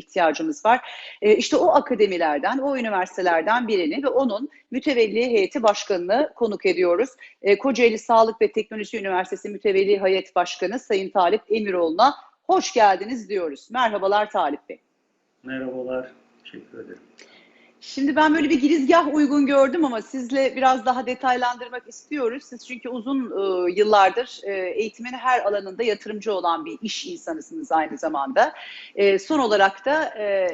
ihtiyacımız var. E, işte o akademilerden, o üniversitelerden birini ve onun mütevelli heyeti başkanını konuk ediyoruz. E, Kocaeli Sağlık ve Teknoloji Üniversitesi Mütevelli Heyet Başkanı Sayın Talip Emiroğlu'na hoş geldiniz diyoruz. Merhabalar Talip Bey. Merhabalar, teşekkür ederim. Şimdi ben böyle bir girizgah uygun gördüm ama sizle biraz daha detaylandırmak istiyoruz. Siz çünkü uzun e, yıllardır e, eğitimin her alanında yatırımcı olan bir iş insanısınız aynı zamanda. E, son olarak da e,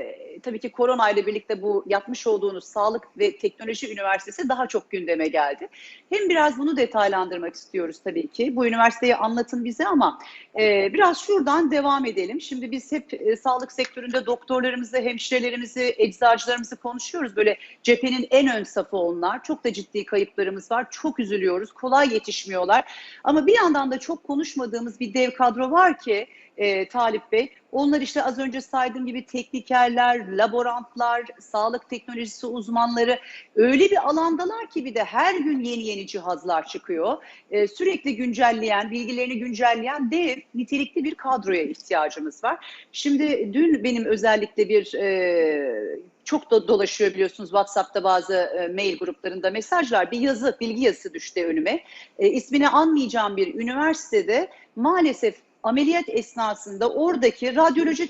tabii ki korona ile birlikte bu yapmış olduğunuz Sağlık ve Teknoloji Üniversitesi daha çok gündeme geldi. Hem biraz bunu detaylandırmak istiyoruz tabii ki. Bu üniversiteyi anlatın bize ama e, biraz şuradan devam edelim. Şimdi biz hep e, sağlık sektöründe doktorlarımızı, hemşirelerimizi, eczacılarımızı konuşuyoruz. Böyle cephenin en ön safı onlar. Çok da ciddi kayıplarımız var. Çok üzülüyoruz. Kolay yetişmiyorlar. Ama bir yandan da çok konuşmadığımız bir dev kadro var ki e, Talip Bey. Onlar işte az önce saydığım gibi teknikerler, laborantlar, sağlık teknolojisi uzmanları öyle bir alandalar ki bir de her gün yeni yeni cihazlar çıkıyor. E, sürekli güncelleyen, bilgilerini güncelleyen dev, nitelikli bir kadroya ihtiyacımız var. Şimdi dün benim özellikle bir e, çok da dolaşıyor biliyorsunuz WhatsApp'ta bazı e, mail gruplarında mesajlar. Bir yazı, bilgi yazısı düştü önüme. E, ismini anmayacağım bir üniversitede maalesef ameliyat esnasında oradaki radyoloji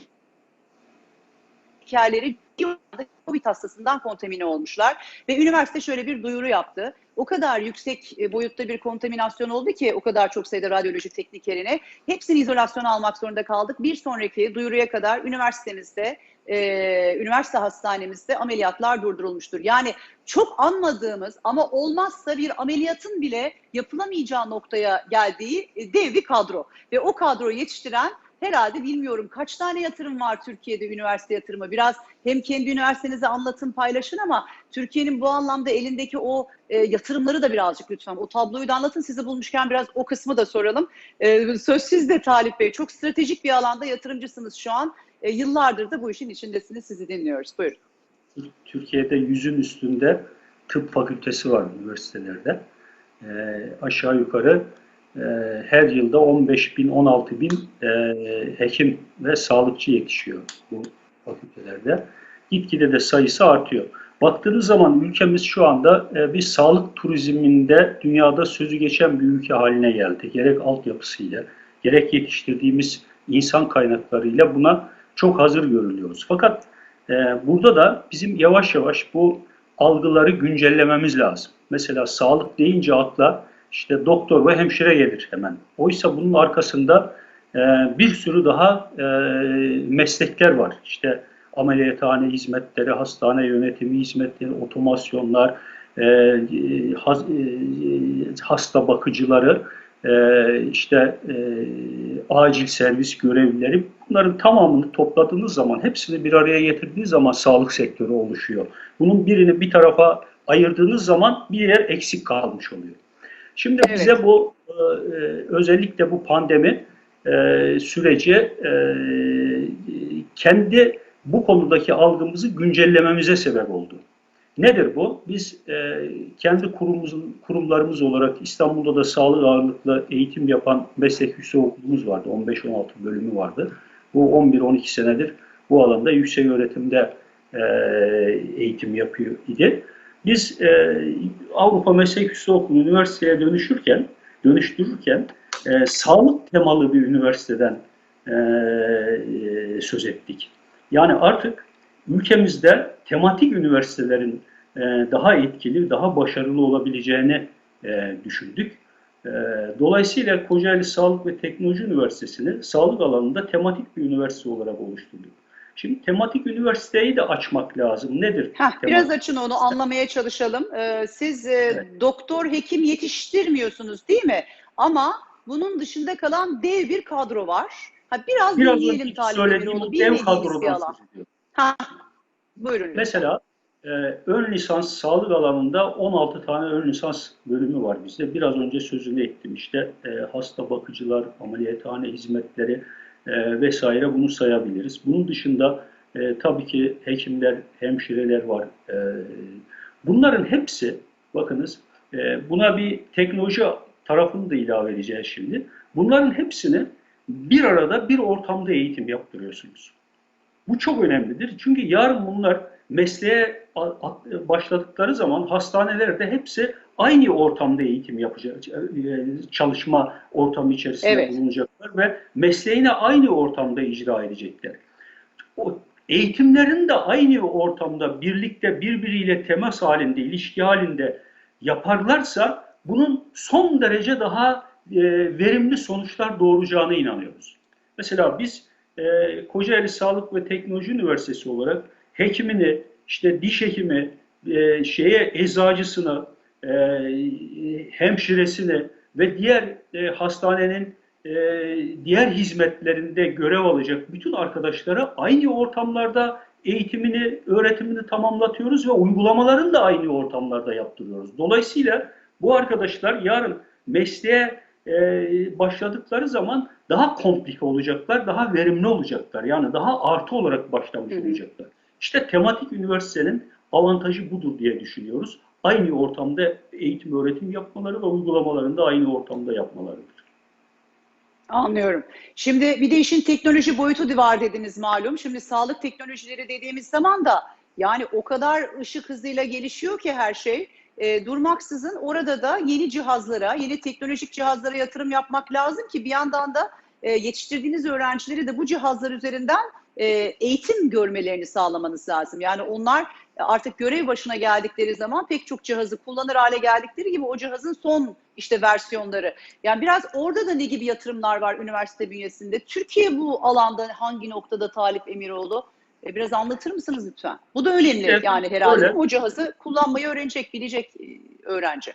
hikayeleri COVID hastasından kontamine olmuşlar. Ve üniversite şöyle bir duyuru yaptı. O kadar yüksek e, boyutta bir kontaminasyon oldu ki o kadar çok sayıda radyoloji teknikerine hepsini izolasyona almak zorunda kaldık. Bir sonraki duyuruya kadar üniversitemizde, e, üniversite hastanemizde ameliyatlar durdurulmuştur. Yani çok anmadığımız ama olmazsa bir ameliyatın bile yapılamayacağı noktaya geldiği e, dev bir kadro. Ve o kadroyu yetiştiren herhalde bilmiyorum kaç tane yatırım var Türkiye'de üniversite yatırımı. Biraz hem kendi üniversitenize anlatın paylaşın ama Türkiye'nin bu anlamda elindeki o e, yatırımları da birazcık lütfen o tabloyu da anlatın. Sizi bulmuşken biraz o kısmı da soralım. E, söz sizde Talip Bey. Çok stratejik bir alanda yatırımcısınız şu an. E, yıllardır da bu işin içindesiniz. Sizi dinliyoruz. Buyurun. Türkiye'de yüzün üstünde tıp fakültesi var üniversitelerde. E, aşağı yukarı e, her yılda 15 bin, 16 bin e, hekim ve sağlıkçı yetişiyor bu fakültelerde. Gitgide de sayısı artıyor. Baktığınız zaman ülkemiz şu anda e, bir sağlık turizminde dünyada sözü geçen bir ülke haline geldi. Gerek altyapısıyla, gerek yetiştirdiğimiz insan kaynaklarıyla buna çok hazır görülüyoruz. Fakat e, burada da bizim yavaş yavaş bu algıları güncellememiz lazım. Mesela sağlık deyince akla işte doktor ve hemşire gelir hemen. Oysa bunun arkasında e, bir sürü daha e, meslekler var. İşte ameliyathane hizmetleri, hastane yönetimi hizmetleri, otomasyonlar, e, has, e, hasta bakıcıları, e, işte e, acil servis görevlileri bunların tamamını topladığınız zaman hepsini bir araya getirdiğiniz zaman sağlık sektörü oluşuyor. Bunun birini bir tarafa ayırdığınız zaman bir yer eksik kalmış oluyor. Şimdi evet. bize bu e, özellikle bu pandemi e, süreci e, kendi bu konudaki algımızı güncellememize sebep oldu. Nedir bu? Biz e, kendi kurumumuzun, kurumlarımız olarak İstanbul'da da sağlık ağırlıklı eğitim yapan meslek yüksek okulumuz vardı. 15-16 bölümü vardı. Bu 11-12 senedir bu alanda yüksek öğretimde e, eğitim yapıyor idi. Biz e, Avrupa Meslek Yüksek Okulu üniversiteye dönüşürken, dönüştürürken e, sağlık temalı bir üniversiteden e, söz ettik. Yani artık ülkemizde tematik üniversitelerin e, daha etkili, daha başarılı olabileceğini e, düşündük. E, dolayısıyla Kocaeli Sağlık ve Teknoloji Üniversitesi'ni sağlık alanında tematik bir üniversite olarak oluşturduk. Şimdi tematik üniversiteyi de açmak lazım. Nedir? Heh, biraz açın onu anlamaya çalışalım. Ee, siz e, evet. doktor, hekim yetiştirmiyorsunuz değil mi? Ama bunun dışında kalan dev bir kadro var. Ha, biraz, biraz dinleyelim talibleri onu. Dev kadrodan Ha, buyurun. Mesela e, ön lisans sağlık alanında 16 tane ön lisans bölümü var bizde. Biraz önce sözünü ettim işte e, hasta bakıcılar, ameliyathane hizmetleri, e, vesaire bunu sayabiliriz. Bunun dışında e, tabii ki hekimler, hemşireler var. E, bunların hepsi, bakınız e, buna bir teknoloji tarafını da ilave edeceğiz şimdi. Bunların hepsini bir arada bir ortamda eğitim yaptırıyorsunuz. Bu çok önemlidir. Çünkü yarın bunlar mesleğe başladıkları zaman hastanelerde hepsi aynı ortamda eğitim yapacak, e, çalışma ortamı içerisinde Evet. bulunacaklar ve mesleğini aynı ortamda icra edecekler. O eğitimlerin de aynı ortamda birlikte birbiriyle temas halinde, ilişki halinde yaparlarsa bunun son derece daha e, verimli sonuçlar doğuracağına inanıyoruz. Mesela biz e, Kocaeli Sağlık ve Teknoloji Üniversitesi olarak hekimini, işte diş hekimi, e, şeye eczacısını, e, hemşiresini ve diğer e, hastanenin e, diğer hizmetlerinde görev alacak bütün arkadaşlara aynı ortamlarda eğitimini, öğretimini tamamlatıyoruz ve uygulamalarını da aynı ortamlarda yaptırıyoruz. Dolayısıyla bu arkadaşlar yarın mesleğe e, başladıkları zaman daha komplike olacaklar, daha verimli olacaklar. Yani daha artı olarak başlamış olacaklar. İşte tematik üniversitenin avantajı budur diye düşünüyoruz. Aynı ortamda eğitim, öğretim yapmaları ve uygulamalarını da aynı ortamda yapmalarıdır. Anlıyorum. Şimdi bir de işin teknoloji boyutu var dediniz malum. Şimdi sağlık teknolojileri dediğimiz zaman da yani o kadar ışık hızıyla gelişiyor ki her şey. E, durmaksızın orada da yeni cihazlara, yeni teknolojik cihazlara yatırım yapmak lazım ki bir yandan da e, yetiştirdiğiniz öğrencileri de bu cihazlar üzerinden e, eğitim görmelerini sağlamanız lazım. Yani onlar artık görev başına geldikleri zaman pek çok cihazı kullanır hale geldikleri gibi o cihazın son işte versiyonları. Yani biraz orada da ne gibi yatırımlar var üniversite bünyesinde? Türkiye bu alanda hangi noktada Talip Emiroğlu? E, biraz anlatır mısınız lütfen? Bu da önemli Evet, yani herhalde. öyle. O cihazı kullanmayı öğrenecek, bilecek e, öğrenci.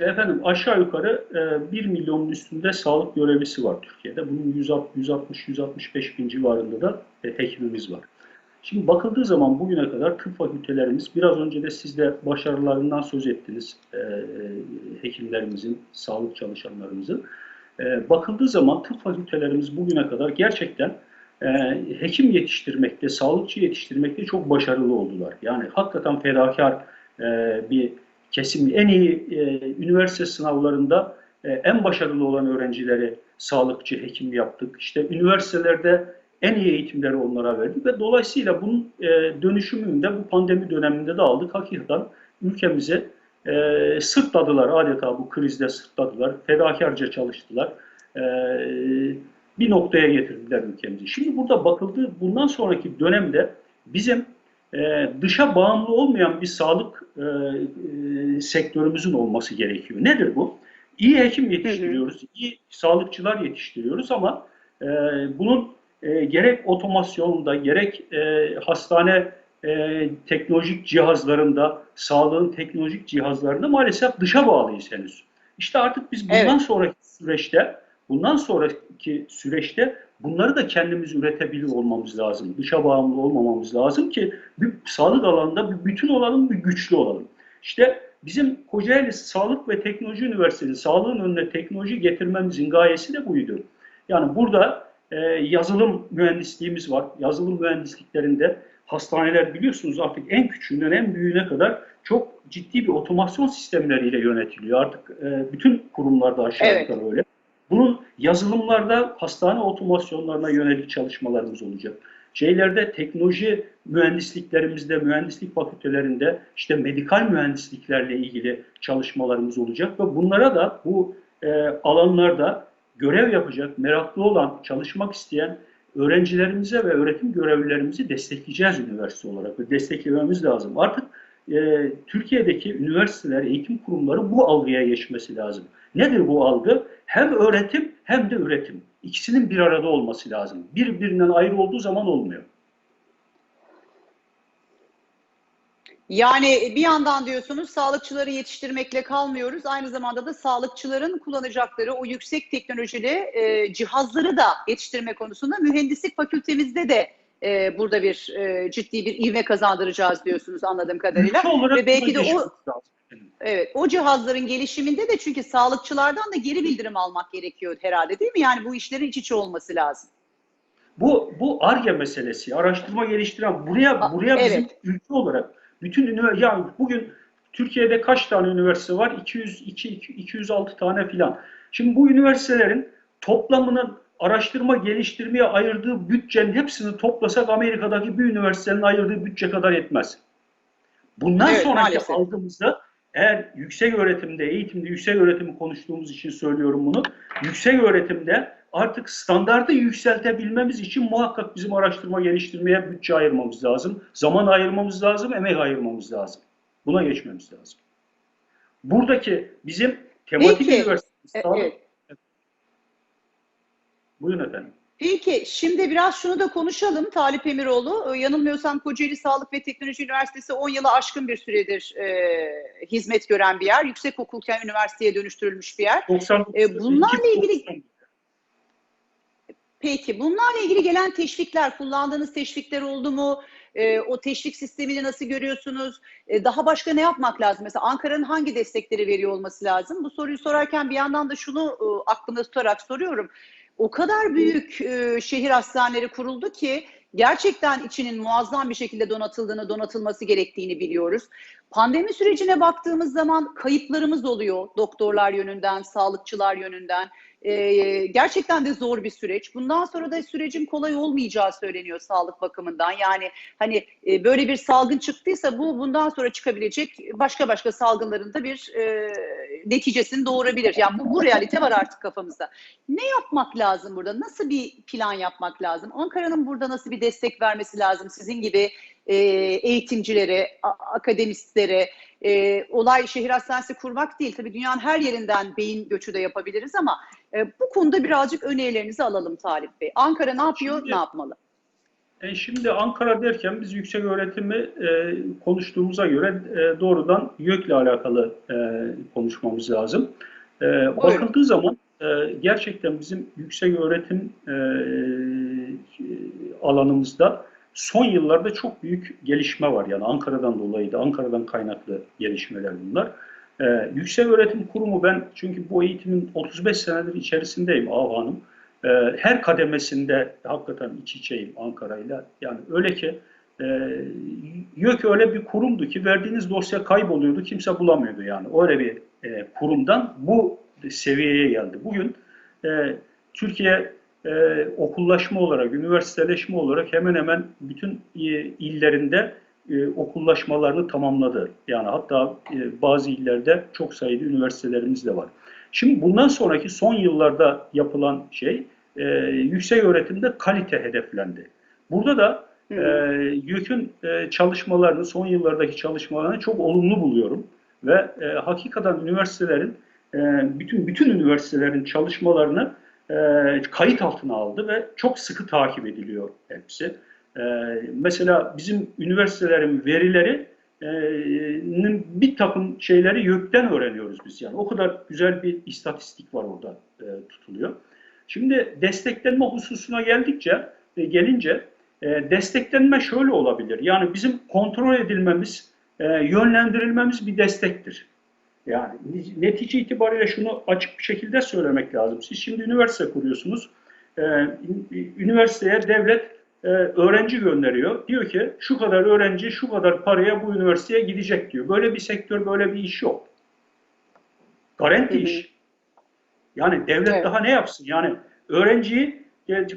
Efendim aşağı yukarı e, 1 milyonun üstünde sağlık görevlisi var Türkiye'de. Bunun 160-165 bin civarında da e, hekimimiz var. Şimdi bakıldığı zaman bugüne kadar tıp fakültelerimiz, biraz önce de siz de başarılarından söz ettiniz e, hekimlerimizin, sağlık çalışanlarımızın. E, bakıldığı zaman tıp fakültelerimiz bugüne kadar gerçekten e, hekim yetiştirmekte, sağlıkçı yetiştirmekte çok başarılı oldular. Yani hakikaten fedakar e, bir kesim. En iyi e, üniversite sınavlarında e, en başarılı olan öğrencileri sağlıkçı, hekim yaptık. İşte üniversitelerde en iyi eğitimleri onlara verdik ve dolayısıyla bunun e, dönüşümünü de bu pandemi döneminde de aldık. Hakikaten ülkemize e, sırtladılar adeta bu krizde sırtladılar. Fedakarca çalıştılar. E, bir noktaya getirdiler ülkemizi. Şimdi burada bakıldığı bundan sonraki dönemde bizim e, dışa bağımlı olmayan bir sağlık e, e, sektörümüzün olması gerekiyor. Nedir bu? İyi hekim yetiştiriyoruz, iyi sağlıkçılar yetiştiriyoruz ama e, bunun e, gerek otomasyonunda, gerek e, hastane e, teknolojik cihazlarında, sağlığın teknolojik cihazlarında maalesef dışa bağlıyız henüz. İşte artık biz bundan Evet. sonraki süreçte, bundan sonraki süreçte bunları da kendimiz üretebilir olmamız lazım. Dışa bağımlı olmamamız lazım ki bir sağlık alanında bir bütün olalım, bir güçlü olalım. İşte bizim Kocaeli Sağlık ve Teknoloji Üniversitesi sağlığın önüne teknoloji getirmemizin gayesi de buydu. Yani burada e, yazılım mühendisliğimiz var. Yazılım mühendisliklerinde hastaneler biliyorsunuz artık en küçüğünden en büyüğüne kadar çok ciddi bir otomasyon sistemleriyle yönetiliyor. Artık e, bütün kurumlarda aşağı Evet. yukarı öyle. Bunun yazılımlarda hastane otomasyonlarına yönelik çalışmalarımız olacak. Şeylerde teknoloji mühendisliklerimizde, mühendislik fakültelerinde işte medikal mühendisliklerle ilgili çalışmalarımız olacak ve bunlara da bu e, alanlarda görev yapacak, meraklı olan, çalışmak isteyen öğrencilerimize ve öğretim görevlilerimizi destekleyeceğiz üniversite olarak ve desteklememiz lazım. Artık e, Türkiye'deki üniversiteler, eğitim kurumları bu algıya geçmesi lazım. Nedir bu algı? Hem öğretim hem de üretim. İkisinin bir arada olması lazım. Birbirinden ayrı olduğu zaman olmuyor. Yani bir yandan diyorsunuz sağlıkçıları yetiştirmekle kalmıyoruz. Aynı zamanda da sağlıkçıların kullanacakları o yüksek teknolojili e, cihazları da yetiştirme konusunda mühendislik fakültemizde de e, burada bir e, ciddi bir ivme kazandıracağız diyorsunuz anladığım kadarıyla. Ve belki de o evet o cihazların gelişiminde de çünkü sağlıkçılardan da geri bildirim almak gerekiyor herhalde değil mi? Yani bu işlerin iç içe olması lazım. Bu bu ARGE meselesi, araştırma geliştiren buraya buraya bizim evet. ülke olarak bütün üniversite yani bugün Türkiye'de kaç tane üniversite var? 202 206 tane filan. Şimdi bu üniversitelerin toplamının araştırma geliştirmeye ayırdığı bütçenin hepsini toplasak Amerika'daki bir üniversitenin ayırdığı bütçe kadar etmez. Bundan Evet, sonraki maalesef. algımızda eğer yüksek öğretimde, eğitimde yüksek öğretimi konuştuğumuz için söylüyorum bunu. Yüksek öğretimde artık standardı yükseltebilmemiz için muhakkak bizim araştırma geliştirmeye bütçe ayırmamız lazım. Zaman ayırmamız lazım, emek ayırmamız lazım. Buna geçmemiz lazım. Buradaki bizim tematik Peki, üniversitemiz. E, evet. Buyurun efendim. Peki şimdi biraz şunu da konuşalım Talip Emiroğlu. Ee, Yanılmıyorsam Kocaeli Sağlık ve Teknoloji Üniversitesi 10 yılı aşkın bir süredir e, hizmet gören bir yer. Yüksek okulken üniversiteye dönüştürülmüş bir yer. 99, E, bunlarla ilgili- 2090. Peki bunlarla ilgili gelen teşvikler, kullandığınız teşvikler oldu mu? Ee, o teşvik sistemini nasıl görüyorsunuz? Ee, daha başka ne yapmak lazım? Mesela Ankara'nın hangi destekleri veriyor olması lazım? Bu soruyu sorarken bir yandan da şunu e, aklımda tutarak soruyorum. O kadar büyük e, şehir hastaneleri kuruldu ki gerçekten içinin muazzam bir şekilde donatıldığını, donatılması gerektiğini biliyoruz. Pandemi sürecine baktığımız zaman kayıplarımız oluyor doktorlar yönünden, sağlıkçılar yönünden. Ee, gerçekten de zor bir süreç. Bundan sonra da sürecin kolay olmayacağı söyleniyor sağlık bakımından. Yani hani e, böyle bir salgın çıktıysa bu bundan sonra çıkabilecek başka başka salgınların da bir e, neticesini doğurabilir. Yani bu, bu realite var artık kafamızda. Ne yapmak lazım burada? Nasıl bir plan yapmak lazım? Ankara'nın burada nasıl bir destek vermesi lazım sizin gibi e, eğitimcilere, akademistlere? E, olay şehir hastanesi kurmak değil. Tabii dünyanın her yerinden beyin göçü de yapabiliriz ama e, bu konuda birazcık önerilerinizi alalım Talip Bey. Ankara ne yapıyor, Şimdi- ne yapmalı? E şimdi Ankara derken biz yüksek öğretimi e, konuştuğumuza göre e, doğrudan YÖK'le alakalı e, konuşmamız lazım. E, bakıldığı zaman e, gerçekten bizim yüksek öğretim e, alanımızda son yıllarda çok büyük gelişme var. Yani Ankara'dan dolayı da Ankara'dan kaynaklı gelişmeler bunlar. E, yüksek öğretim kurumu ben çünkü bu eğitimin 35 senedir içerisindeyim Ağa Hanım. E, her kademesinde hakikaten iç içeyim Ankara'yla. Yani öyle ki e, YÖK öyle bir kurumdu ki verdiğiniz dosya kayboluyordu, kimse bulamıyordu yani. Öyle bir e, kurumdan bu seviyeye geldi. Bugün e, Türkiye e, okullaşma olarak, üniversiteleşme olarak hemen hemen bütün e, illerinde e, okullaşmalarını tamamladı. Yani hatta e, bazı illerde çok sayıda üniversitelerimiz de var. Şimdi bundan sonraki son yıllarda yapılan şey e, yüksek öğretimde kalite hedeflendi. Burada da e, YÖK'ün e, çalışmalarını, son yıllardaki çalışmalarını çok olumlu buluyorum. Ve e, hakikaten üniversitelerin, e, bütün bütün üniversitelerin çalışmalarını e, kayıt altına aldı ve çok sıkı takip ediliyor hepsi. E, mesela bizim üniversitelerin verileri e, bir takım şeyleri YÖK'ten öğreniyoruz biz yani. O kadar güzel bir istatistik var orada e, tutuluyor. Şimdi desteklenme hususuna geldikçe e, gelince e, desteklenme şöyle olabilir. Yani bizim kontrol edilmemiz, e, yönlendirilmemiz bir destektir. Yani netice itibariyle şunu açık bir şekilde söylemek lazım. Siz şimdi üniversite kuruyorsunuz. E, üniversiteye devlet e, öğrenci gönderiyor. Diyor ki şu kadar öğrenci şu kadar paraya bu üniversiteye gidecek diyor. Böyle bir sektör, böyle bir iş yok. Garanti Hı hı. iş. Yani devlet Evet. daha ne yapsın? Yani öğrenciyi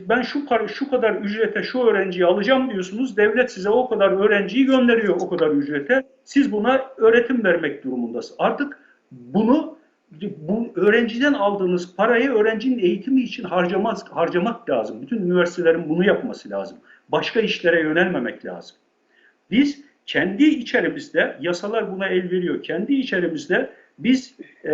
ben şu para, şu kadar ücrete şu öğrenciyi alacağım diyorsunuz. Devlet size o kadar öğrenciyi gönderiyor o kadar ücrete. Siz buna öğretim vermek durumundasınız. Artık bunu bu öğrenciden aldığınız parayı öğrencinin eğitimi için harcamak, harcamak lazım. Bütün üniversitelerin bunu yapması lazım. Başka işlere yönelmemek lazım. Biz kendi içerimizde, yasalar buna el veriyor, kendi içerimizde biz e,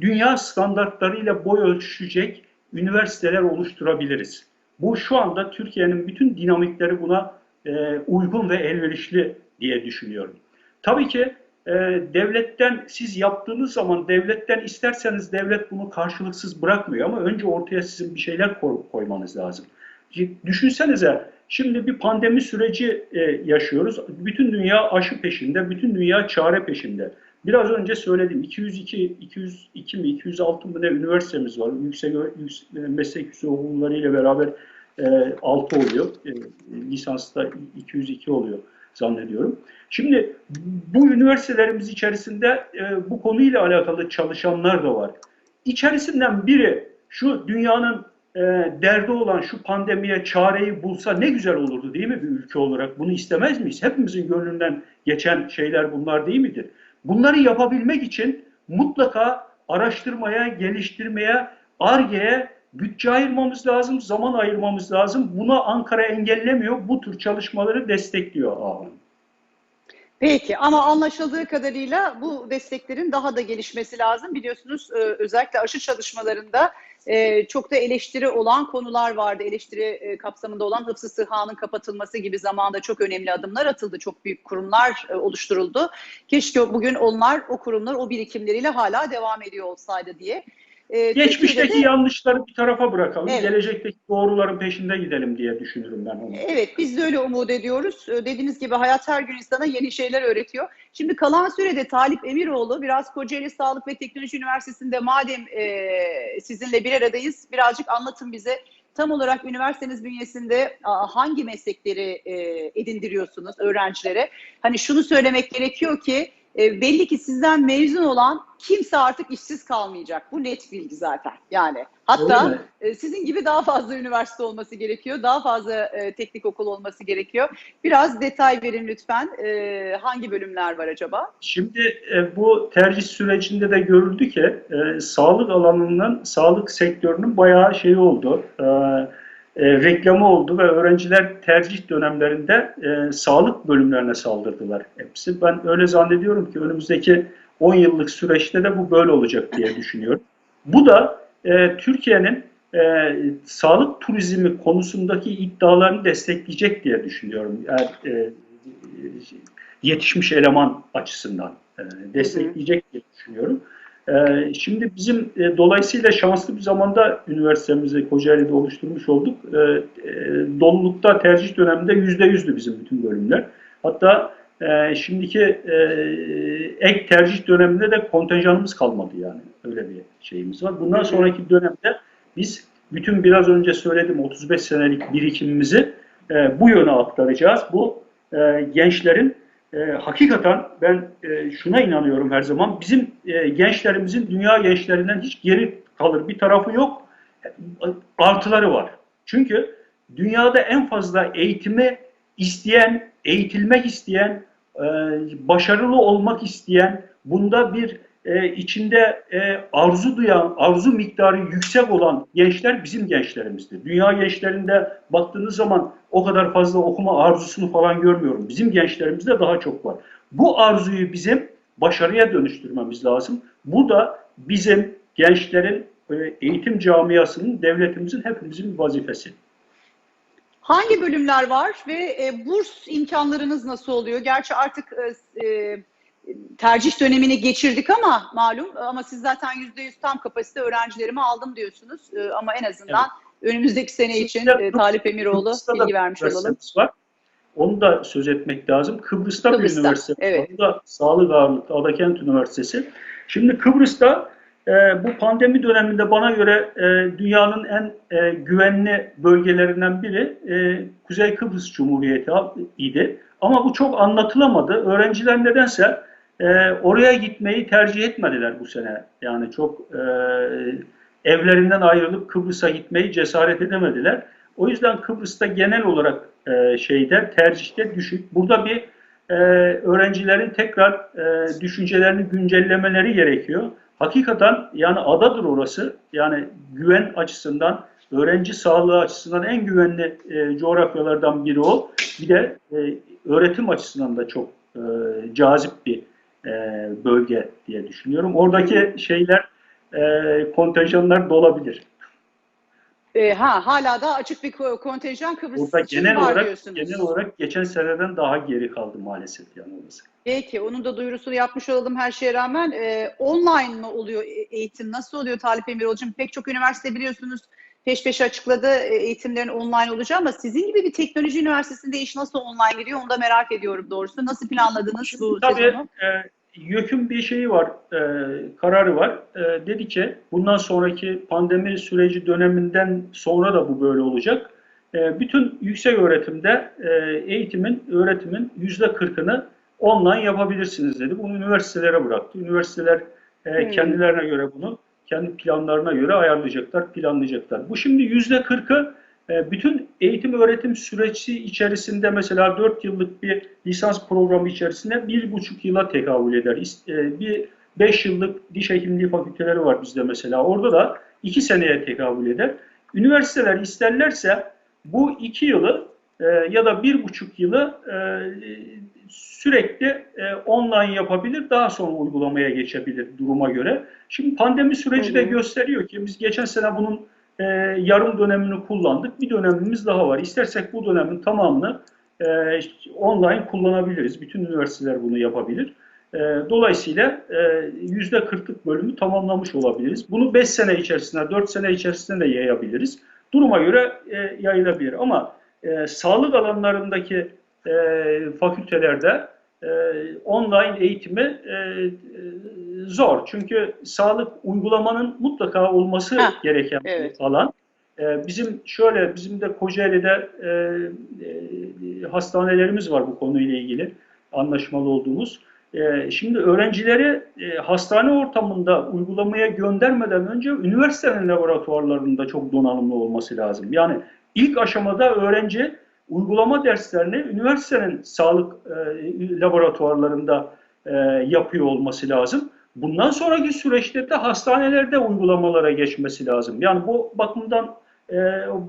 dünya standartlarıyla boy ölçüşecek üniversiteler oluşturabiliriz. Bu şu anda Türkiye'nin bütün dinamikleri buna e, uygun ve elverişli diye düşünüyorum. Tabii ki e, devletten siz yaptığınız zaman devletten isterseniz devlet bunu karşılıksız bırakmıyor ama önce ortaya sizin bir şeyler koy, koymanız lazım. Düşünsenize şimdi bir pandemi süreci e, yaşıyoruz. Bütün dünya aşı peşinde, bütün dünya çare peşinde. Biraz önce söyledim 202, 202 mi 206 mı ne üniversitemiz var. Yüksek, yüksek meslek yüksek okulları beraber e, 6 oluyor. E, lisansta 202 oluyor zannediyorum. Şimdi bu üniversitelerimiz içerisinde e, bu konuyla alakalı çalışanlar da var. İçerisinden biri şu dünyanın e, derdi olan şu pandemiye çareyi bulsa ne güzel olurdu değil mi bir ülke olarak? Bunu istemez miyiz? Hepimizin gönlünden geçen şeyler bunlar değil midir? Bunları yapabilmek için mutlaka araştırmaya, geliştirmeye, ARGE'ye bütçe ayırmamız lazım, zaman ayırmamız lazım. Buna Ankara engellemiyor. Bu tür çalışmaları destekliyor ağam. Peki ama anlaşıldığı kadarıyla bu desteklerin daha da gelişmesi lazım. Biliyorsunuz e, özellikle aşı çalışmalarında e, çok da eleştiri olan konular vardı. Eleştiri e, kapsamında olan hıfzı sıhanın kapatılması gibi zamanda çok önemli adımlar atıldı. Çok büyük kurumlar oluşturuldu. Keşke bugün onlar, o kurumlar o birikimleriyle hala devam ediyor olsaydı diye. E, Geçmişteki de- yanlışları bir tarafa bırakalım. Evet. Gelecekteki doğruların peşinde gidelim diye düşünürüm ben onu. Evet biz de öyle umut ediyoruz. Ee, Dediğiniz gibi hayat her gün insana yeni şeyler öğretiyor. Şimdi kalan sürede Talip Emiroğlu biraz Kocaeli Sağlık ve Teknoloji Üniversitesi'nde madem e, sizinle bir aradayız birazcık anlatın bize. Tam olarak üniversiteniz bünyesinde hangi meslekleri e, edindiriyorsunuz öğrencilere? Hani şunu söylemek gerekiyor ki e, belli ki sizden mezun olan kimse artık işsiz kalmayacak. Bu net bilgi zaten. Yani hatta e, sizin gibi daha fazla üniversite olması gerekiyor. Daha fazla e, teknik okul olması gerekiyor. Biraz detay verin lütfen. E, hangi bölümler var acaba? Şimdi e, bu tercih sürecinde de görüldü ki e, sağlık alanının, sağlık sektörünün bayağı şeyi oldu. E, e, reklamı oldu ve öğrenciler tercih dönemlerinde e, sağlık bölümlerine saldırdılar hepsi. Ben öyle zannediyorum ki önümüzdeki 10 yıllık süreçte de bu böyle olacak diye düşünüyorum. Bu da e, Türkiye'nin e, sağlık turizmi konusundaki iddialarını destekleyecek diye düşünüyorum. Eğer, e, yetişmiş eleman açısından e, destekleyecek diye düşünüyorum. E, şimdi bizim e, dolayısıyla şanslı bir zamanda üniversitemizi Kocaeli'de oluşturmuş olduk. E, e, dolulukta tercih döneminde yüzde yüzdü bizim bütün bölümler. Hatta e, şimdiki ek tercih döneminde de kontenjanımız kalmadı yani. Öyle bir şeyimiz var. Bundan sonraki dönemde biz bütün biraz önce söyledim 35 senelik birikimimizi bu yöne aktaracağız. Bu gençlerin e, hakikaten ben e, şuna inanıyorum her zaman. Bizim e, gençlerimizin dünya gençlerinden hiç geri kalır bir tarafı yok. Artıları var. Çünkü dünyada en fazla eğitimi isteyen, eğitilmek isteyen, e, başarılı olmak isteyen, bunda bir e, içinde e, arzu duyan, arzu miktarı yüksek olan gençler bizim gençlerimizdir. Dünya gençlerinde baktığınız zaman o kadar fazla okuma arzusunu falan görmüyorum. Bizim gençlerimizde daha çok var. Bu arzuyu bizim başarıya dönüştürmemiz lazım. Bu da bizim gençlerin e, eğitim camiasının, devletimizin hepimizin vazifesi. Hangi bölümler var ve e, burs imkanlarınız nasıl oluyor? Gerçi artık e, e, tercih dönemini geçirdik ama malum ama siz zaten %100 tam kapasite öğrencilerimi aldım diyorsunuz. E, ama en azından önümüzdeki sene için Kıbrıs'ta- e, Talip Emiroğlu Kıbrıs'ta bilgi vermiş olalım. Var. Onu da söz etmek lazım. Kıbrıs'ta, Kıbrıs'ta, bir üniversite. evet. O da sağlık ağırlıklı Adakent Üniversitesi. Şimdi Kıbrıs'ta e, bu pandemi döneminde bana göre e, dünyanın en e, güvenli bölgelerinden biri e, Kuzey Kıbrıs Cumhuriyeti idi. Ama bu çok anlatılamadı. Öğrenciler nedense e, oraya gitmeyi tercih etmediler bu sene. Yani çok e, evlerinden ayrılıp Kıbrıs'a gitmeyi cesaret edemediler. O yüzden Kıbrıs'ta genel olarak e, şeyde tercihte düşük. Burada bir e, öğrencilerin tekrar e, düşüncelerini güncellemeleri gerekiyor. Hakikaten yani adadır orası. Yani güven açısından, öğrenci sağlığı açısından en güvenli e, coğrafyalardan biri o. Bir de e, öğretim açısından da çok e, cazip bir e, bölge diye düşünüyorum. Oradaki şeyler, e, kontenjanlar dolabilir. E, ha hala da açık bir ko- kontenjan Kıbrıs Burada için genel var olarak diyorsunuz. genel olarak geçen seneden daha geri kaldı maalesef yani orası. Peki, onun da duyurusunu yapmış olalım her şeye rağmen. Ee, online mı oluyor e- eğitim? Nasıl oluyor Talip Emiroğlu'cum? Pek çok üniversite biliyorsunuz peş peşe açıkladı e, eğitimlerin online olacağı ama sizin gibi bir teknoloji üniversitesinde iş nasıl online gidiyor onu da merak ediyorum doğrusu. Nasıl planladınız Şimdi bu tabii sezonu? e, YÖK'ün bir şeyi var, e, kararı var. E, dedi ki bundan sonraki pandemi süreci döneminden sonra da bu böyle olacak. E, bütün yüksek öğretimde e, eğitimin, öğretimin yüzde kırkını online yapabilirsiniz dedi. Bunu üniversitelere bıraktı. Üniversiteler e, Hmm. kendilerine göre bunu kendi planlarına göre ayarlayacaklar, planlayacaklar. Bu şimdi yüzde kırkı e, bütün eğitim öğretim süreci içerisinde mesela 4 yıllık bir lisans programı içerisinde bir buçuk yıla tekabül eder. E, Bir 5 yıllık diş hekimliği fakülteleri var bizde mesela. Orada da 2 seneye tekabül eder. Üniversiteler isterlerse bu 2 yılı e, ya da bir buçuk yılı sürekli e, online yapabilir, daha sonra uygulamaya geçebilir duruma göre. Şimdi pandemi süreci de Hı hı. gösteriyor ki biz geçen sene bunun e, yarım dönemini kullandık. Bir dönemimiz daha var. İstersek bu dönemin tamamını e, işte online kullanabiliriz. Bütün üniversiteler bunu yapabilir. E, dolayısıyla e, yüzde kırklık bölümü tamamlamış olabiliriz. Bunu 5 sene içerisinde, 4 sene içerisinde de yayabiliriz. Duruma göre e, yayılabilir. Ama e, sağlık alanlarındaki e, fakültelerde e, online eğitimi e, e, zor. Çünkü sağlık uygulamanın mutlaka olması Heh, gereken evet. bir alan. E, bizim şöyle, bizim de Kocaeli'de e, e, hastanelerimiz var bu konuyla ilgili anlaşmalı olduğumuz. E, şimdi öğrencileri e, hastane ortamında uygulamaya göndermeden önce üniversitenin laboratuvarlarında çok donanımlı olması lazım. Yani ilk aşamada öğrenci uygulama derslerini üniversitenin sağlık e, laboratuvarlarında e, yapıyor olması lazım. Bundan sonraki süreçte de hastanelerde uygulamalara geçmesi lazım. Yani bu bakımdan e,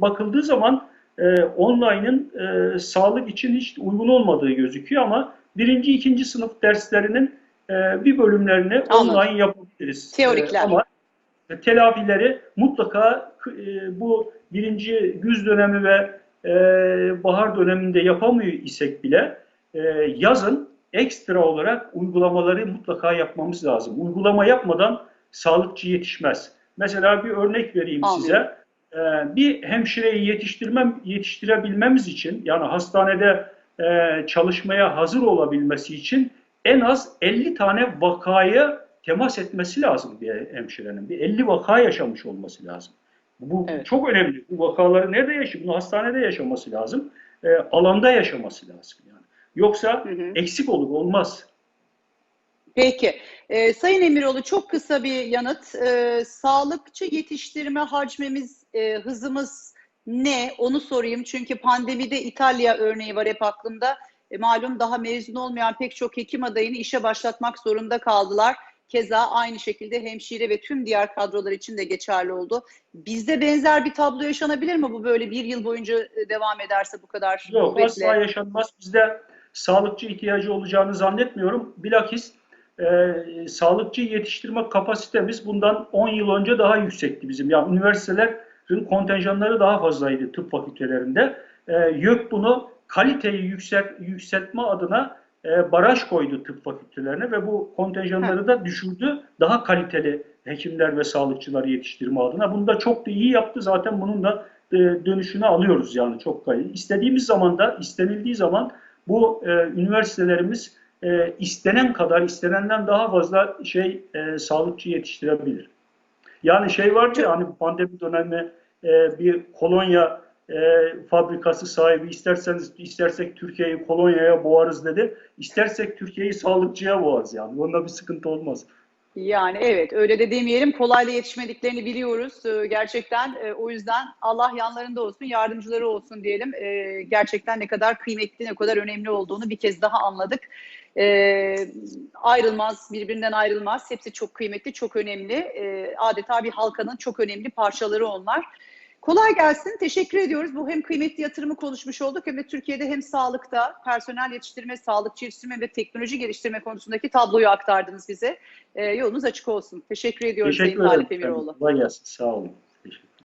bakıldığı zaman e, online'ın e, sağlık için hiç uygun olmadığı gözüküyor ama birinci, ikinci sınıf derslerinin e, bir bölümlerini Anladım. online yapabiliriz. Teorikler. E, ama telafileri mutlaka e, bu birinci güz dönemi ve e, bahar döneminde yapamıyor isek bile e, yazın ekstra olarak uygulamaları mutlaka yapmamız lazım. Uygulama yapmadan sağlıkçı yetişmez. Mesela bir örnek vereyim Anladım. size. E, bir hemşireyi yetiştirmem, yetiştirebilmemiz için yani hastanede e, çalışmaya hazır olabilmesi için en az 50 tane vakaya temas etmesi lazım bir hemşirenin. Bir 50 vaka yaşamış olması lazım. Bu Evet. çok önemli. Bu vakaları nerede yaşıyor? Bunu hastanede yaşaması lazım. E, alanda yaşaması lazım yani. Yoksa Hı hı. eksik olur, olmaz. Peki. Ee, Sayın Emiroğlu çok kısa bir yanıt. Ee, sağlıkçı yetiştirme hacmimiz, e, hızımız ne? Onu sorayım. Çünkü pandemide İtalya örneği var hep aklımda. E, malum daha mezun olmayan pek çok hekim adayını işe başlatmak zorunda kaldılar. Keza aynı şekilde hemşire ve tüm diğer kadrolar için de geçerli oldu. Bizde benzer bir tablo yaşanabilir mi? Bu böyle bir yıl boyunca e, devam ederse bu kadar Yok kuvvetle? asla yaşanmaz. Bizde sağlıkçı ihtiyacı olacağını zannetmiyorum. Bilakis e, sağlıkçı yetiştirme kapasitemiz bundan 10 yıl önce daha yüksekti bizim. Yani üniversitelerin kontenjanları daha fazlaydı tıp fakültelerinde. E, YÖK bunu kaliteyi yükselt, yükseltme adına e, baraj koydu tıp fakültelerine ve bu kontenjanları da düşürdü. Daha kaliteli hekimler ve sağlıkçıları yetiştirme adına. Bunu da çok da iyi yaptı. Zaten bunun da e, dönüşünü alıyoruz yani çok kaliteli. İstediğimiz zaman da istenildiği zaman bu e, üniversitelerimiz e, istenen kadar, istenenden daha fazla şey e, sağlıkçı yetiştirebilir. Yani şey vardı ya hani pandemi dönemi e, bir kolonya e, fabrikası sahibi isterseniz istersek Türkiye'yi kolonyaya boğarız dedi. İstersek Türkiye'yi sağlıkçıya boğarız yani. Onda bir sıkıntı olmaz. Yani evet öyle de demeyelim. Kolayla yetişmediklerini biliyoruz. Ee, gerçekten e, o yüzden Allah yanlarında olsun, yardımcıları olsun diyelim. Ee, gerçekten ne kadar kıymetli, ne kadar önemli olduğunu bir kez daha anladık. Ee, ayrılmaz, birbirinden ayrılmaz. Hepsi çok kıymetli, çok önemli. Ee, adeta bir halkanın çok önemli parçaları onlar. Kolay gelsin. Teşekkür ediyoruz. Bu hem kıymetli yatırımı konuşmuş olduk hem de Türkiye'de hem sağlıkta personel yetiştirme, sağlıkçı yetiştirme ve teknoloji geliştirme konusundaki tabloyu aktardınız bize. Ee, yolunuz açık olsun. Teşekkür ediyoruz Teşekkür Sayın ederim. Emiroğlu. Kolay gelsin. Sağ olun.